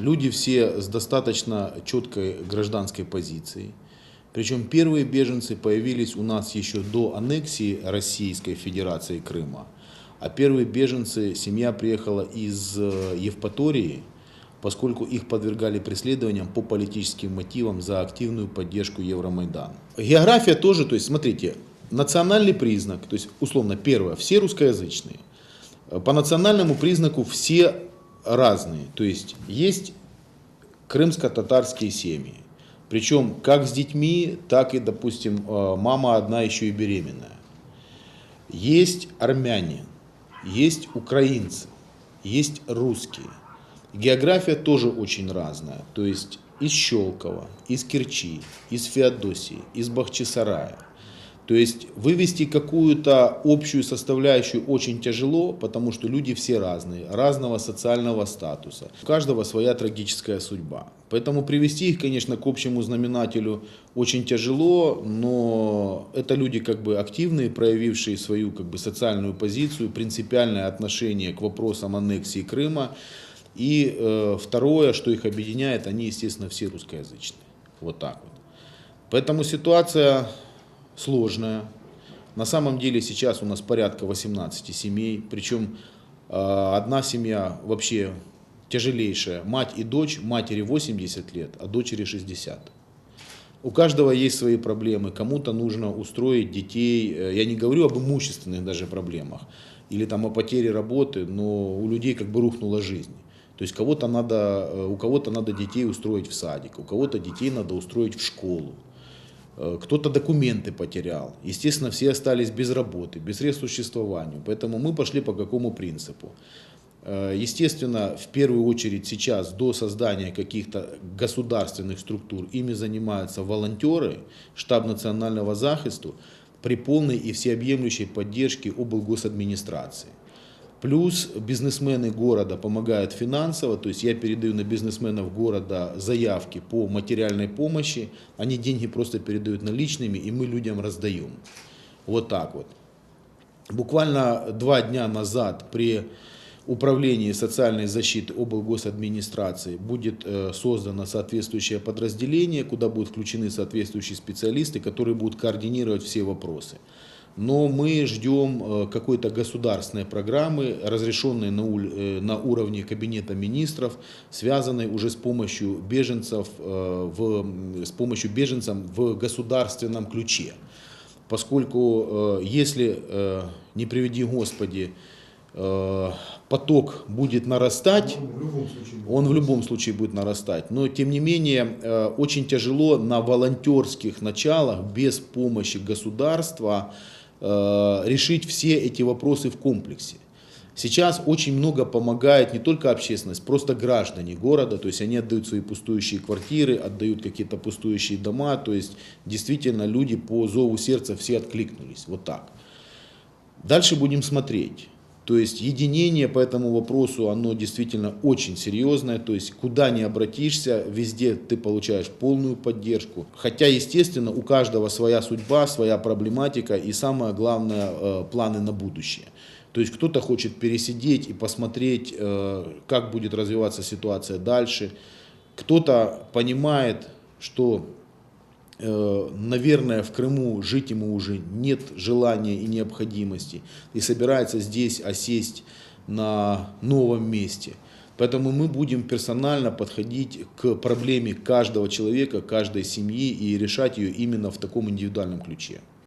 Люди все с достаточно четкой гражданской позицией. Причем первые беженцы появились у нас еще до аннексии Российской Федерации Крыма. А первые беженцы, семья приехала из э, Евпатории, поскольку их подвергали преследованиям по политическим мотивам за активную поддержку Евромайдана. География тоже, то есть смотрите, национальный признак, то есть условно первое, все русскоязычные. По национальному признаку все разные. То есть есть крымско-татарские семьи. Причем как с детьми, так и, допустим, э, мама одна еще и беременная. Есть армяне, есть украинцы, есть русские. География тоже очень разная. То есть из Щелкова, из Керчи, из Феодосии, из Бахчисарая – то есть вывести какую-то общую составляющую очень тяжело, потому что люди все разные, разного социального статуса. У каждого своя трагическая судьба. Поэтому привести их, конечно, к общему знаменателю очень тяжело, но это люди как бы активные, проявившие свою как бы социальную позицию, принципиальное отношение к вопросам аннексии Крыма. И э, второе, что их объединяет, они, естественно, все русскоязычные. Вот так вот. Поэтому ситуация сложная. На самом деле сейчас у нас порядка 18 семей, причем э, одна семья вообще тяжелейшая. Мать и дочь, матери 80 лет, а дочери 60. У каждого есть свои проблемы. Кому-то нужно устроить детей. Э, я не говорю об имущественных даже проблемах или там о потере работы, но у людей как бы рухнула жизнь. То есть кого-то надо, э, у кого-то надо детей устроить в садик, у кого-то детей надо устроить в школу. Э, кто-то документы потерял. Естественно, все остались без работы, без средств существования. Поэтому мы пошли по какому принципу? Э, естественно, в первую очередь сейчас до создания каких-то государственных структур ими занимаются волонтеры, штаб национального захисту при полной и всеобъемлющей поддержке облгосадминистрации. Плюс бизнесмены города помогают финансово, то есть я передаю на бизнесменов города заявки по материальной помощи, они деньги просто передают наличными, и мы людям раздаем. Вот так вот. Буквально два дня назад при управлении социальной защиты облгосадминистрации будет э, создано соответствующее подразделение, куда будут включены соответствующие специалисты, которые будут координировать все вопросы но мы ждем э, какой-то государственной программы, разрешенной на, э, на уровне Кабинета министров, связанной уже с помощью беженцев, э, в, с помощью беженцев в государственном ключе. Поскольку если, не приведи Господи, поток будет нарастать, он в любом случае будет нарастать. Но тем не менее очень тяжело на волонтерских началах без помощи государства Э, решить все эти вопросы в комплексе. Сейчас очень много помогает не только общественность, просто граждане города, то есть они отдают свои пустующие квартиры, отдают какие-то пустующие дома, то есть действительно люди по зову сердца все откликнулись, вот так. Дальше будем смотреть. То есть единение по этому вопросу, оно действительно очень серьезное. То есть куда ни обратишься, везде ты получаешь полную поддержку. Хотя, естественно, у каждого своя судьба, своя проблематика и самое главное, э, планы на будущее. То есть кто-то хочет пересидеть и посмотреть, э, как будет развиваться ситуация дальше. Кто-то понимает, что наверное, в Крыму жить ему уже нет желания и необходимости, и собирается здесь осесть на новом месте. Поэтому мы будем персонально подходить к проблеме каждого человека, каждой семьи и решать ее именно в таком индивидуальном ключе.